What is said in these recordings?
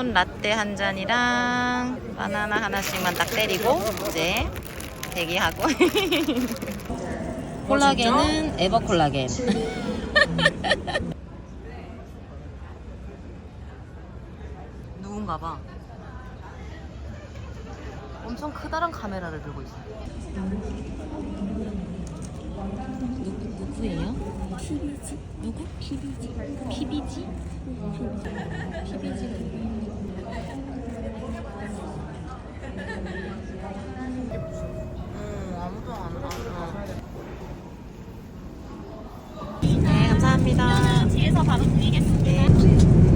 촌 라떼 한 잔이랑 바나나 하나씩만 딱 때리고 이제 대기하고. 콜라겐은 에버 콜라겐. 누군가 봐. 엄청 크다란 카메라를 들고 있어. 누구, 누구예요? 피비지? 누구? 피비지 피비지? 음, 아무도 안 와. 네, 감사합니다. 뒤에서 바로 드리겠습니다. 출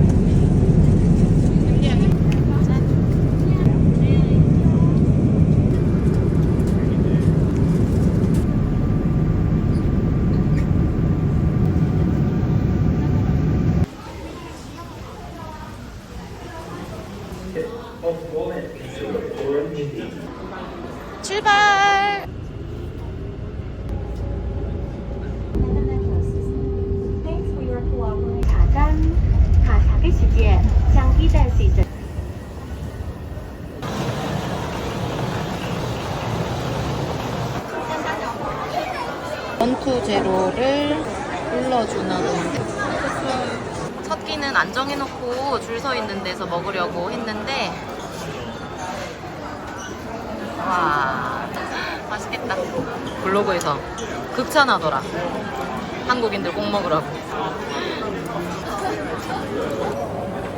원투 제로를 불러주는 음식. 첫 끼는 안 정해놓고 줄 서 있는 데서 먹으려고 했는데 와 맛있겠다. 블로그에서 극찬하더라. 한국인들 꼭 먹으라고.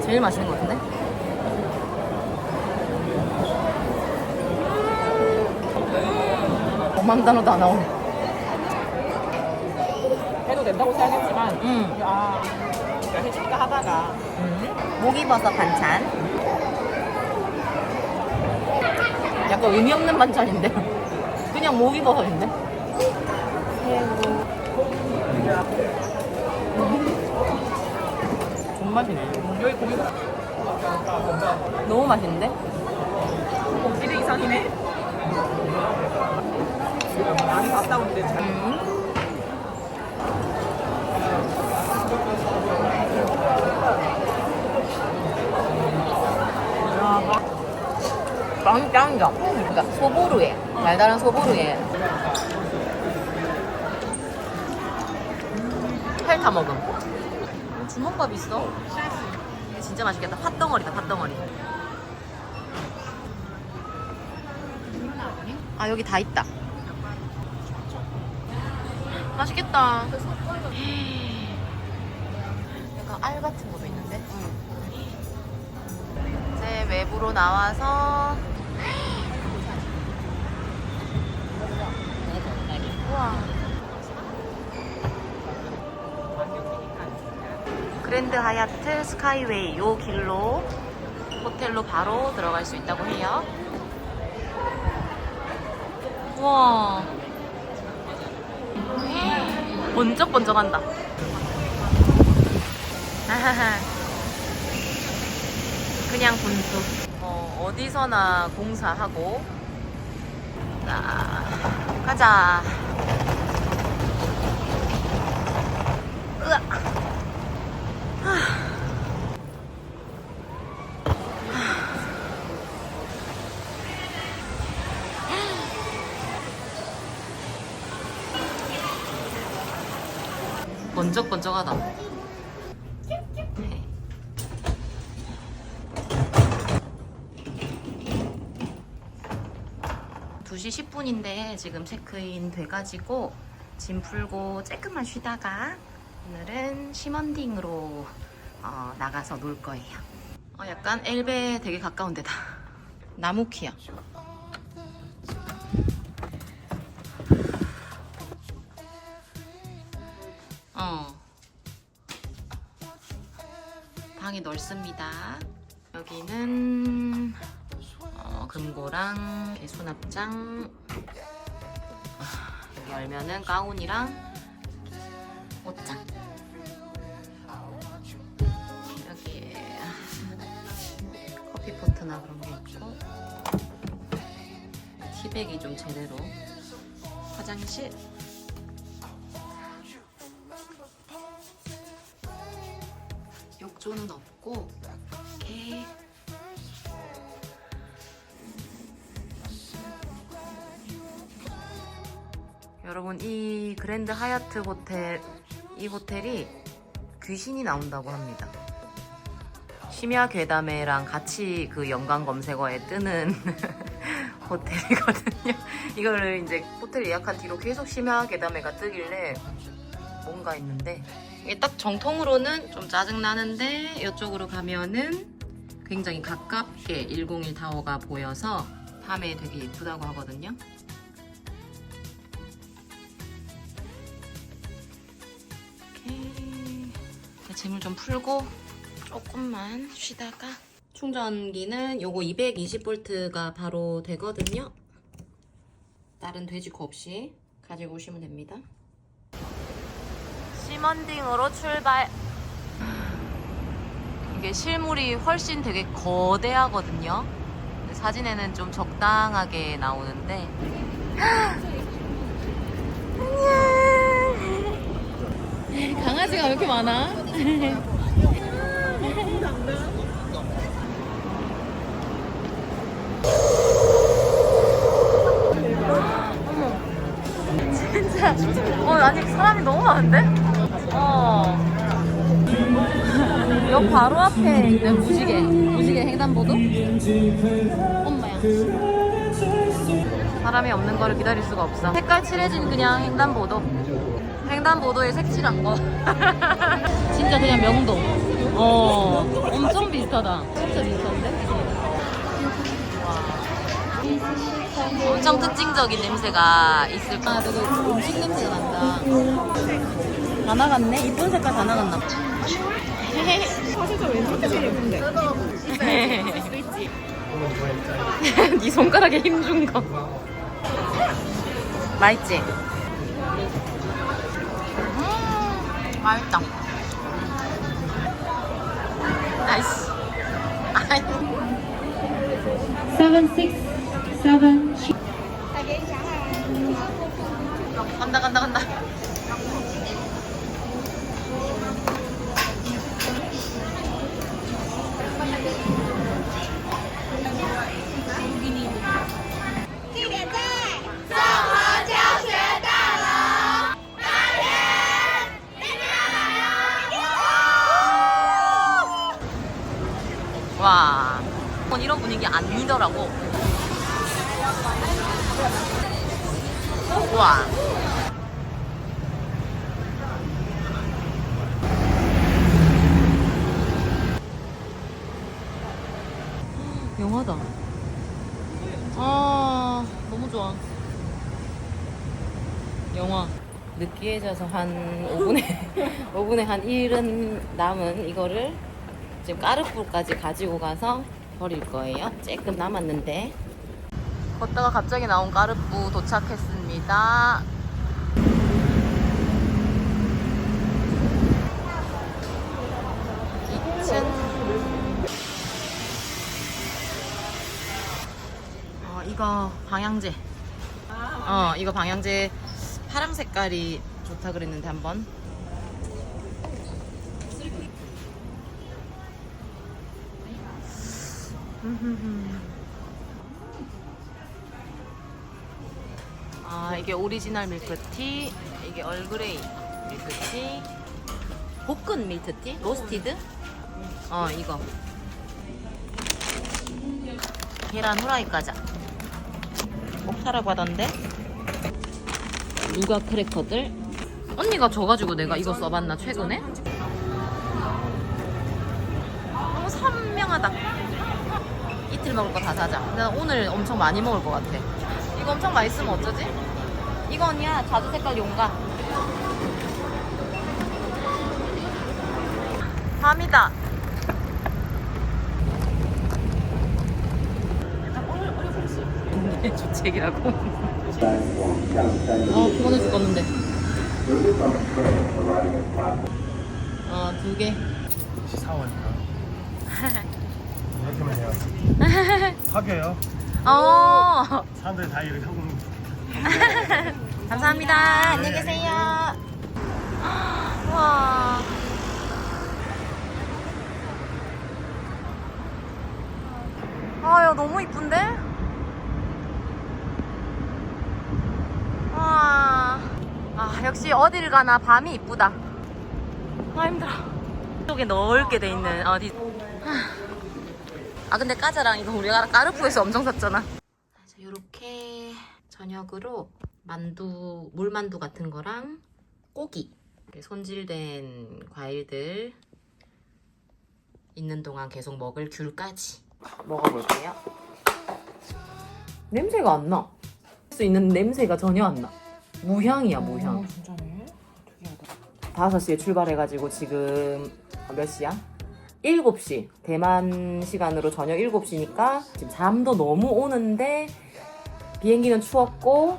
제일 맛있는 것 같은데? 오만 단어 다 나오네. 된다고 생각했지만, 음. 아, 그러니까 해줄까 하다가. 목이버섯 반찬. 약간 의미 없는 반찬인데. 그냥 목이버섯인데. 새우. 존맛이네. 여기 고기 너무 맛있는데? 고기도 이상이네. 많이 갔다 온데 잘. 음. 빵 짱이다. 그러니까 소보루에 달달한 소보루에 핥아 먹음. 주먹밥 있어. 진짜 맛있겠다. 팥덩어리다 팥덩어리. 아 여기 다 있다. 맛있겠다. 약간 알 같은 것 외부로 나와서. 우와. 그랜드 하얏트 스카이웨이 요 길로 호텔로 바로 들어갈 수 있다고 해요. 우와. 번쩍번쩍한다. 아하하. 그냥 분수. 어, 어디서나 공사하고. 자, 가자. 번쩍번쩍하다. 2시 10분인데 지금 체크인 돼가지고 짐 풀고 조금만 쉬다가 오늘은 시먼딩으로 어, 나가서 놀 거예요. 어, 약간 엘베에 되게 가까운 데다. 나무키야. 어. 방이 넓습니다. 여기는 금고랑 여기 열면은 가운이랑 옷장. 여기에 커피포트나 그런 게 있고 티백이 좀 제대로 화장실. 욕조는 없고 여러분 이 그랜드 하얏트 호텔 이 호텔이 귀신이 나온다고 합니다. 심야 괴담회랑 같이 그 연관 검색어에 뜨는 호텔이거든요. 이거를 이제 호텔 예약한 뒤로 계속 심야 괴담회가 뜨길래 뭔가 있는데 이게 딱 정통으로는 좀 짜증 나는데 이쪽으로 가면은 굉장히 가깝게 101 타워가 보여서 밤에 되게 예쁘다고 하거든요. 짐을 좀 풀고 조금만 쉬다가 충전기는 요거 220V가 바로 되거든요. 다른 돼지코 없이 가지고 오시면 됩니다. 시먼딩으로 출발. 이게 실물이 훨씬 되게 거대하거든요. 사진에는 좀 적당하게 나오는데. 안녕. 강아지가 왜 이렇게 많아? 진짜. 어, 아니, 사람이 너무 많은데? 어. 여기 바로 앞에 있는 무지개. 무지개 횡단보도? 엄마야. 사람이 없는 거를 기다릴 수가 없어. 색깔 칠해진 그냥 횡단보도. 횡단보도에 색칠한 거. 진짜 그냥 명동. 어, 엄청 비슷하다. 진짜 비슷한데? 엄청 특징적인 냄새가 있을 거야. 아, 되게 음식 냄새가 난다. 다 나갔네? 이쁜 색깔 다 나갔나 봐. 사실 저 왼쪽이 제일 예쁜데. 네 손가락에 힘 준 거. 맛있지? 음, 맛있다. 나이스. 아이, seven six seven 간다, 간다, 간다. 와, 전 이런 분위기 아니더라고. 와. 영화다. 아, 너무 좋아. 영화. 느끼해져서 한 5분에, 5분에 한 1은 남은 이거를 지금 까르푸까지 가지고 가서 버릴 거예요. 조금 남았는데. 걷다가 갑자기 나온 까르푸 도착했습니다. 어, 이거 방향제. 어, 이거 방향제 파랑 색깔이 좋다 그랬는데 한번. 아 이게 오리지널 밀크티 이게 얼그레이 밀크티 볶은 밀크티 로스티드? 어 이거. 계란 후라이 과자 꼭 사라고 하던데? 누가 크래커들? 언니가 줘가지고 내가 이거 써봤나 최근에? 너무 선명하다 이틀 먹을 거 다 사자 나 오늘 엄청 많이 먹을 것 같아 이거 엄청 맛있으면 어쩌지? 이거 언니야 자두 색깔 용가 밤이다 주책이라고. 어 피곤해 죽겠는데. 어두 개. 사원이요. 이렇게만 해요. 사겨요. 어. 사람들이 다 이렇게 하고 감사합니다. 안녕히 계세요. 와. 아, 야, 너무 이쁜데? 와. 아, 역시 어딜 가나 밤이 이쁘다. 아, 힘들어. 이쪽에 넓게 돼 있는 어디. 아, 근데 까자랑 이거 우리가 까르푸에서 엄청 샀잖아. 자, 요렇게 저녁으로 만두, 물만두 같은 거랑 고기, 이렇게 손질된 과일들 있는 동안 계속 먹을 귤까지 먹어볼게요. 냄새가 안 나. 할수 있는 냄새가 전혀 안 나. 무향이야, 무향. 진짜네. 특이하다. 5시에 출발해가지고 지금 몇 시야? 7시. 대만 시간으로 저녁 7시니까 지금 잠도 너무 오는데 비행기는 추웠고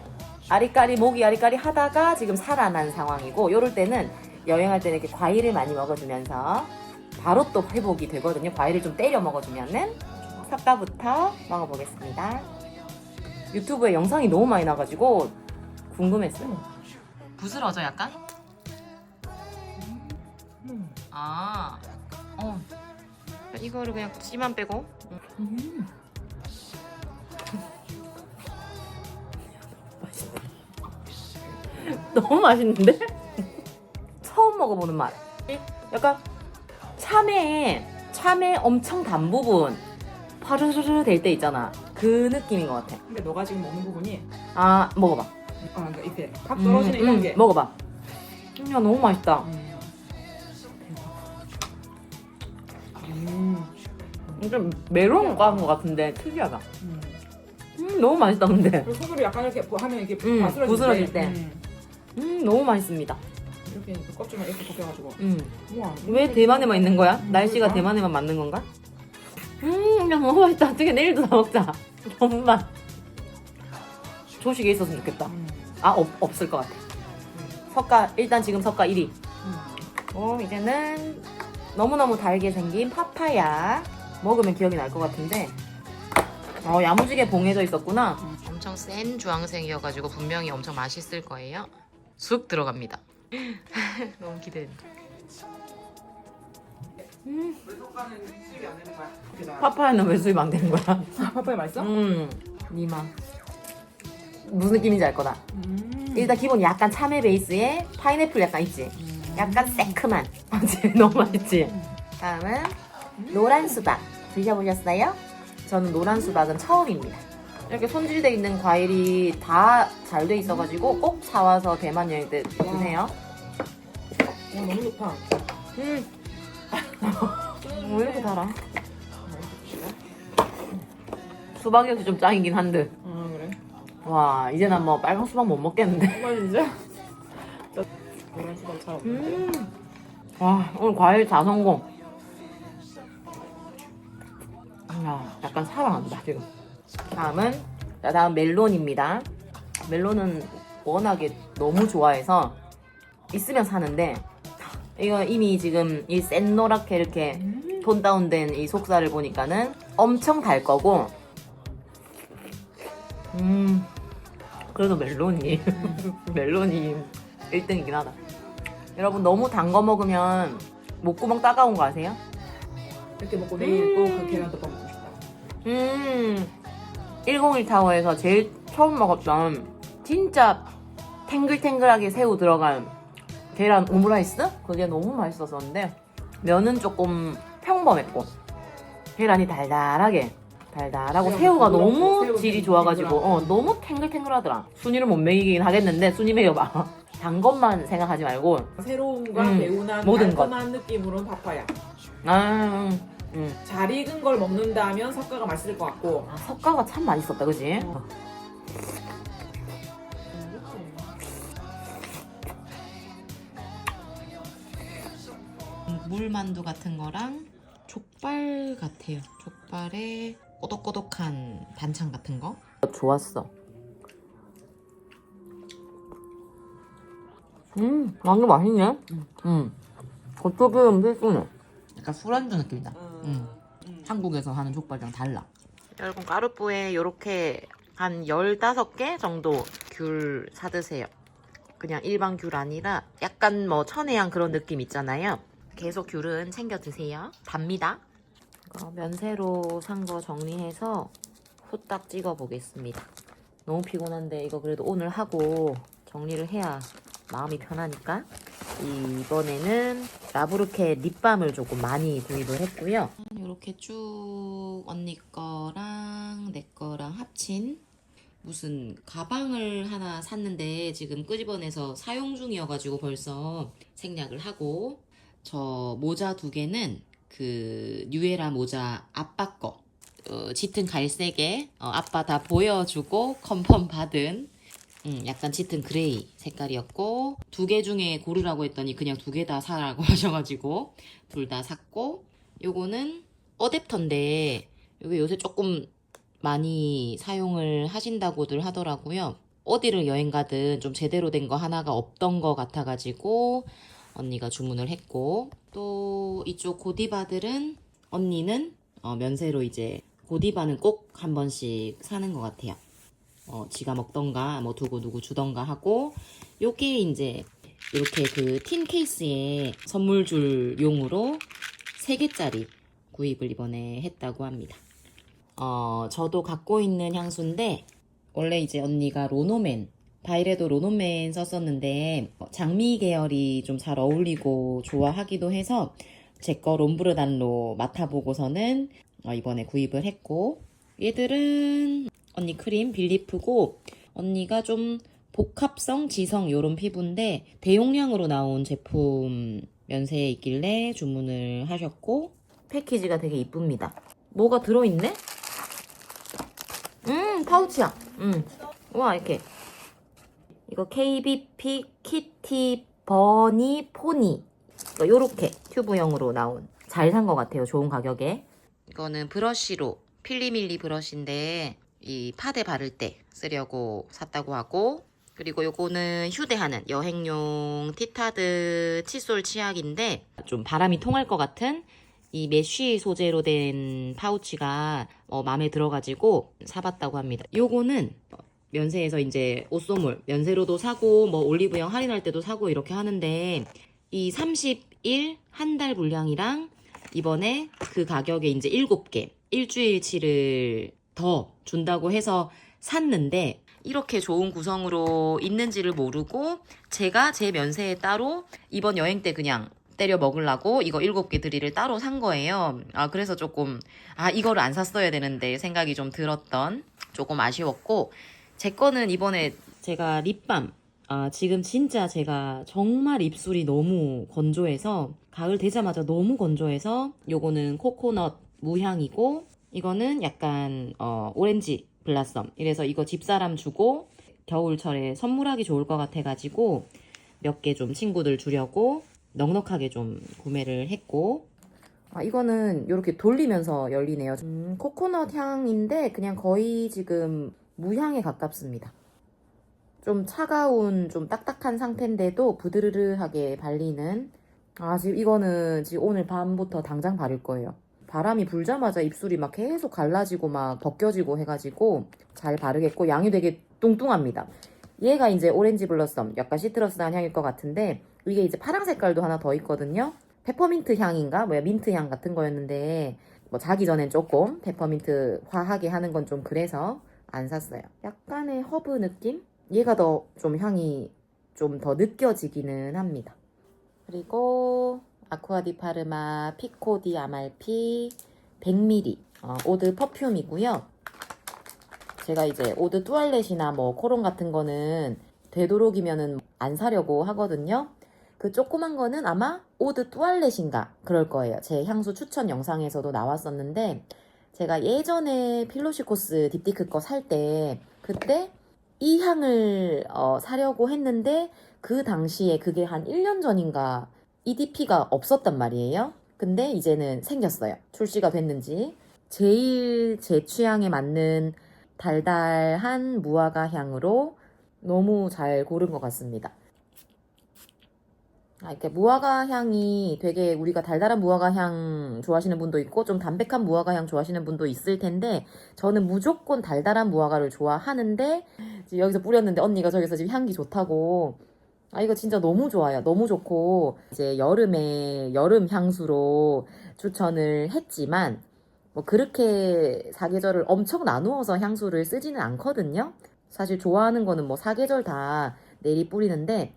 아리까리 목이 아리까리 하다가 지금 살아난 상황이고 요럴 때는 여행할 때는 이렇게 과일을 많이 먹어주면서 바로 또 회복이 되거든요. 과일을 좀 때려 먹어주면은 삭가부터 먹어보겠습니다. 유튜브에 영상이 너무 많이 나가지고 궁금했어요. 부스러져 약간? 아, 어. 이거를 그냥 씨만 빼고. 음. 맛있다. 너무 맛있는데? 처음 먹어보는 맛. 약간 참외, 참외 엄청 단 부분 파르르르 될 때 있잖아. 그 느낌인 것 같아. 근데 너가 지금 먹는 부분이 아, 먹어봐. 아 그러니까 이렇게 팍 떨어지는 음, 이런 음, 게. 먹어봐. 음, 야, 너무 맛있다. 음. 좀 메론 까는 것 같은데 특이하다. 음. 음, 너무 맛있다, 근데. 그리고 손으로 약간 이렇게 뭐 하면 이게 음, 바스러질 부스러질 때. 음. 음, 너무 맛있습니다. 이렇게 그 껍질만 이렇게 벗겨가지고. 음. 우와. 왜 대만에만 있는 거야? 음, 날씨가. 대만에만 맞는 건가? 음, 야, 너무 맛있다. 어떻게 내일도 다 먹자. 정말. 조식에 있었으면 좋겠다. 음. 아, 없, 없을 것 같아. 석가, 일단 지금 석가 1위. 음. 어, 이제는 너무너무 달게 생긴 파파야. 먹으면 기억이 날 것 같은데. 어, 야무지게 봉해져 있었구나. 엄청 센 주황색이어가지고 분명히 엄청 맛있을 거예요. 쑥 들어갑니다. 너무 기대된다. 석가는 수입이 안 되는 거야. 파... 파파야는 왜 수입 안 되는 거야? 파파야 맛있어? 음, 니마. 무슨 느낌인지 알 거다. 음. 일단 기본 약간 참외 베이스에 파인애플 약간 있지. 약간 새큼한. 맞지? 너무 맛있지? 다음은 노란 수박. 드셔보셨어요? 저는 노란 수박은 처음입니다. 이렇게 손질돼 있는 과일이 다 잘 돼 있어가지고 꼭 사와서 대만 여행 때 드세요. 와 너무 좋다. 음. 왜 이렇게 달아? 수박이 역시 좀 짱이긴 한데. 아 그래? 와, 이제 난 뭐 빨간 수박 못 먹겠는데. 정말 진짜? 없는데. 음. 와, 오늘 과일 다 성공. 야, 약간 살아난다, 지금. 다음은, 자, 다음 멜론입니다. 멜론은 워낙에 너무 좋아해서 있으면 사는데, 이거 이미 지금 이 센 노랗게 이렇게 톤 다운된 이 속살을 보니까는 엄청 달 거고, 음, 그래도 멜론이, 멜론이 1등이긴 하다. 여러분 너무 단 거 먹으면 목구멍 따가운 거 아세요? 이렇게 먹고 내일 또그 계란덮밥 먹고 싶다. 음, 101 타워에서 제일 처음 먹었던 진짜 탱글탱글하게 새우 들어간 계란 오므라이스? 그게 너무 맛있었었는데 면은 조금 평범했고 계란이 달달하게 달달하고 새우 새우가 부드럽고 너무 새우 질이 좋아가지고. 어, 너무 탱글탱글하더라 순위를 못 매기긴 하겠는데 순위 매겨봐 단 것만 생각하지 말고 새로움과 음, 개운한 모든 것. 깔끔한 느낌으로는 파파야. 아, 음. 잘 익은 걸 먹는다면 석가가 맛있을 것 같고. 아, 석가가 참 맛있었다, 그지? 어. 물만두 같은 거랑 족발 같아요. 족발에 꼬독꼬독한 반찬 같은 거. 좋았어. 음, 완전 맛있네. 음. 겉절기는 필수네. 약간 술안주 느낌이다. 음. 한국에서 하는 족발이랑 달라. 여러분 까르뿌에 이렇게 한 15개 정도 귤 사드세요. 그냥 일반 귤 아니라 약간 뭐 천혜향 그런 느낌 있잖아요. 계속 귤은 챙겨 드세요. 답니다. 이거 면세로 산 거 정리해서 후딱 찍어 보겠습니다. 너무 피곤한데 이거 그래도 오늘 하고 정리를 해야 마음이 편하니까 이번에는 라브르케 립밤을 조금 많이 구입을 했고요. 이렇게 쭉 언니 거랑 내 거랑 합친 무슨 가방을 하나 샀는데 지금 끄집어내서 사용 중이어가지고 벌써 생략을 하고 저 모자 두 개는 그 뉴에라 모자 아빠 거 어, 짙은 갈색에 어, 아빠 다 보여주고 컨펌 받은 음, 약간 짙은 그레이 색깔이었고 두 개 중에 고르라고 했더니 그냥 두 개 다 사라고 하셔가지고 둘 다 샀고 요거는 어댑터인데 요게 요새 조금 많이 사용을 하신다고들 하더라고요. 어디를 여행 가든 좀 제대로 된 거 하나가 없던 것 같아가지고 언니가 주문을 했고 또 이쪽 고디바들은 언니는 어, 면세로 이제 고디바는 꼭 한 번씩 사는 것 같아요. 어, 지가 먹던가 뭐 두고 누구 주던가 하고 요게 이제 이렇게 그틴 케이스에 선물 줄 용으로 3개짜리 구입을 이번에 했다고 합니다. 어, 저도 갖고 있는 향수인데 원래 이제 언니가 로노맨 바이레도 로노맨 썼었는데 어, 장미 계열이 좀 잘 어울리고 좋아하기도 해서 제거 롬브르단로 맡아보고서는 어, 이번에 구입을 했고 얘들은 언니 크림 빌리프고 언니가 좀 복합성 지성 요런 피부인데 대용량으로 나온 제품 면세에 있길래 주문을 하셨고 패키지가 되게 이쁩니다. 뭐가 들어있네? 음 파우치야. 음. 와 이렇게 이거 KBP 키티 버니 포니 어, 요렇게 튜브형으로 나온 잘 산 것 같아요. 좋은 가격에. 이거는 브러쉬로 필리밀리 브러쉬인데 이 파데 바를 때 쓰려고 샀다고 하고 그리고 요거는 휴대하는 여행용 티타드 칫솔 치약인데 좀 바람이 통할 것 같은 이 메쉬 소재로 된 파우치가 어, 마음에 들어가지고 사봤다고 합니다. 요거는 면세에서 이제 옷소물 면세로도 사고 뭐 올리브영 할인할 때도 사고 이렇게 하는데 이 30일 한달 분량이랑 이번에 그 가격에 이제 7개 일주일치를 더 준다고 해서 샀는데 이렇게 좋은 구성으로 있는지를 모르고 제가 제 면세에 따로 이번 여행 때 그냥 때려 먹으려고 이거 7개 드리를 따로 산 거예요. 아 그래서 조금 아 이거를 안 샀어야 되는데 생각이 좀 들었던 조금 아쉬웠고 제 거는 이번에 제가 립밤 아, 지금 진짜 제가 정말 입술이 너무 건조해서 가을 되자마자 너무 건조해서 요거는 코코넛 무향이고 이거는 약간 어, 오렌지 블라썸 이래서 이거 집사람 주고 겨울철에 선물하기 좋을 것 같아가지고 몇 개 좀 친구들 주려고 넉넉하게 좀 구매를 했고 아, 이거는 이렇게 돌리면서 열리네요. 음, 코코넛 향인데 그냥 거의 지금 무향에 가깝습니다. 좀 차가운 좀 딱딱한 상태인데도 부드르르하게 발리는 아 지금 이거는 지금 오늘 밤부터 당장 바를 거예요. 바람이 불자마자 입술이 막 계속 갈라지고 막 벗겨지고 해가지고 잘 바르겠고 양이 되게 뚱뚱합니다. 얘가 이제 오렌지 블러썸 약간 시트러스한 향일 것 같은데 이게 이제 파랑 색깔도 하나 더 있거든요. 페퍼민트 향인가 뭐야 민트 향 같은 거였는데 뭐 자기 전엔 조금 페퍼민트 화하게 하는 건 좀 그래서 안 샀어요. 약간의 허브 느낌? 얘가 더 좀 향이 좀 더 느껴지기는 합니다. 그리고 아쿠아디 파르마 피코디 아말피 100ml 어, 오드 퍼퓸이고요. 제가 이제 오드 뚜알렛이나 뭐 코론 같은 거는 되도록이면은 안 사려고 하거든요. 그 조그만 거는 아마 오드 뚜알렛인가 그럴 거예요. 제 향수 추천 영상에서도 나왔었는데 제가 예전에 필로시코스 딥디크 거 살 때 그때 이 향을 어, 사려고 했는데 그 당시에 그게 한 1년 전인가 EDP가 없었단 말이에요. 근데 이제는 생겼어요. 출시가 됐는지. 제일 제 취향에 맞는 달달한 무화과 향으로 너무 잘 고른 것 같습니다. 아, 이렇게 무화과 향이 되게 우리가 달달한 무화과 향 좋아하시는 분도 있고 좀 담백한 무화과 향 좋아하시는 분도 있을 텐데 저는 무조건 달달한 무화과를 좋아하는데 여기서 뿌렸는데 언니가 저기서 지금 향기 좋다고 아 이거 진짜 너무 좋아요. 너무 좋고 이제 여름에 여름 향수로 추천을 했지만 뭐 그렇게 사계절을 엄청 나누어서 향수를 쓰지는 않거든요. 사실 좋아하는 거는 뭐 사계절 다 내리 뿌리는데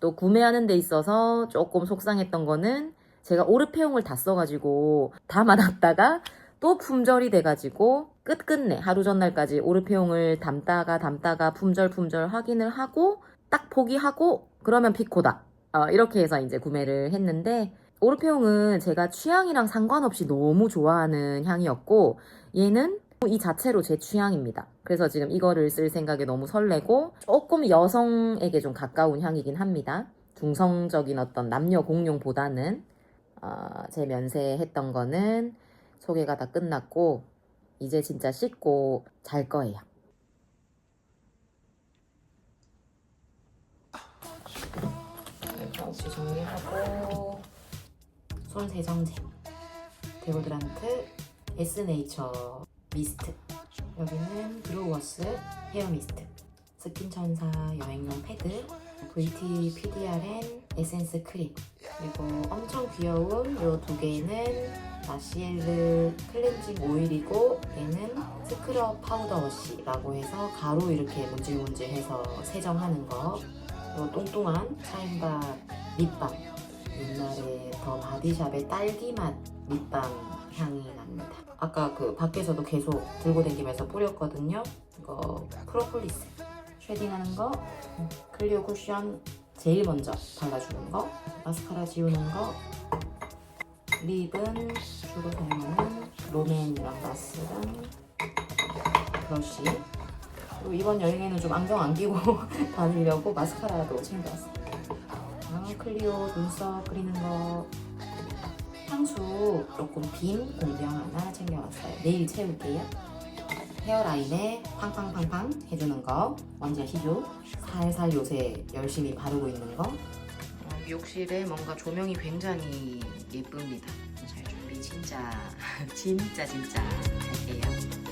또 구매하는 데 있어서 조금 속상했던 거는 제가 오르페용을 다 써가지고 담아놨다가 또 품절이 돼가지고 끝끝내 하루 전날까지 오르페용을 담다가 담다가 품절 품절 확인을 하고 딱 포기하고 그러면 피코다 어, 이렇게 해서 이제 구매를 했는데 오르페용은 제가 취향이랑 상관없이 너무 좋아하는 향이었고 얘는 이 자체로 제 취향입니다. 그래서 지금 이거를 쓸 생각에 너무 설레고 조금 여성에게 좀 가까운 향이긴 합니다. 중성적인 어떤 남녀 공용보다는 어, 제 면세했던 거는 소개가 다 끝났고 이제 진짜 씻고 잘 거예요. 파우치 정리하고 손 세정제 데오드란트 에스네이처 미스트. 여기는 브루워스 헤어 미스트. 스킨천사 여행용 패드 VT PDRN 에센스 크림. 그리고 엄청 귀여운 이 두 개는 마시엘르 클렌징 오일이고 얘는 스크럽 파우더 워시라고 해서 가루 이렇게 문질문질해서 세정하는 거. 그리고 똥똥한 샤인바 립밤. 옛날에 더 바디샵의 딸기맛 립밤 향이 납니다. 아까 그 밖에서도 계속 들고 다니면서 뿌렸거든요. 이거 프로폴리스. 쉐딩하는 거 음, 클리오 쿠션 제일 먼저 발라주는 거 마스카라 지우는 거 립은 주로 사용하는 롬앤이랑 마스랑 브러쉬. 그리고 이번 여행에는 좀 안경 안 끼고 다니려고 마스카라도 챙겨왔어요 아, 클리오 눈썹 그리는 거. 향수 조금 빈 공병 하나 챙겨왔어요. 내일 채울게요. 헤어라인에 팡팡팡팡 해주는 거. 뭔지 아시죠? 살살 요새 열심히 바르고 있는 거. 욕실에 뭔가 조명이 굉장히 예쁩니다. 잘 준비 진짜 진짜 진짜 할게요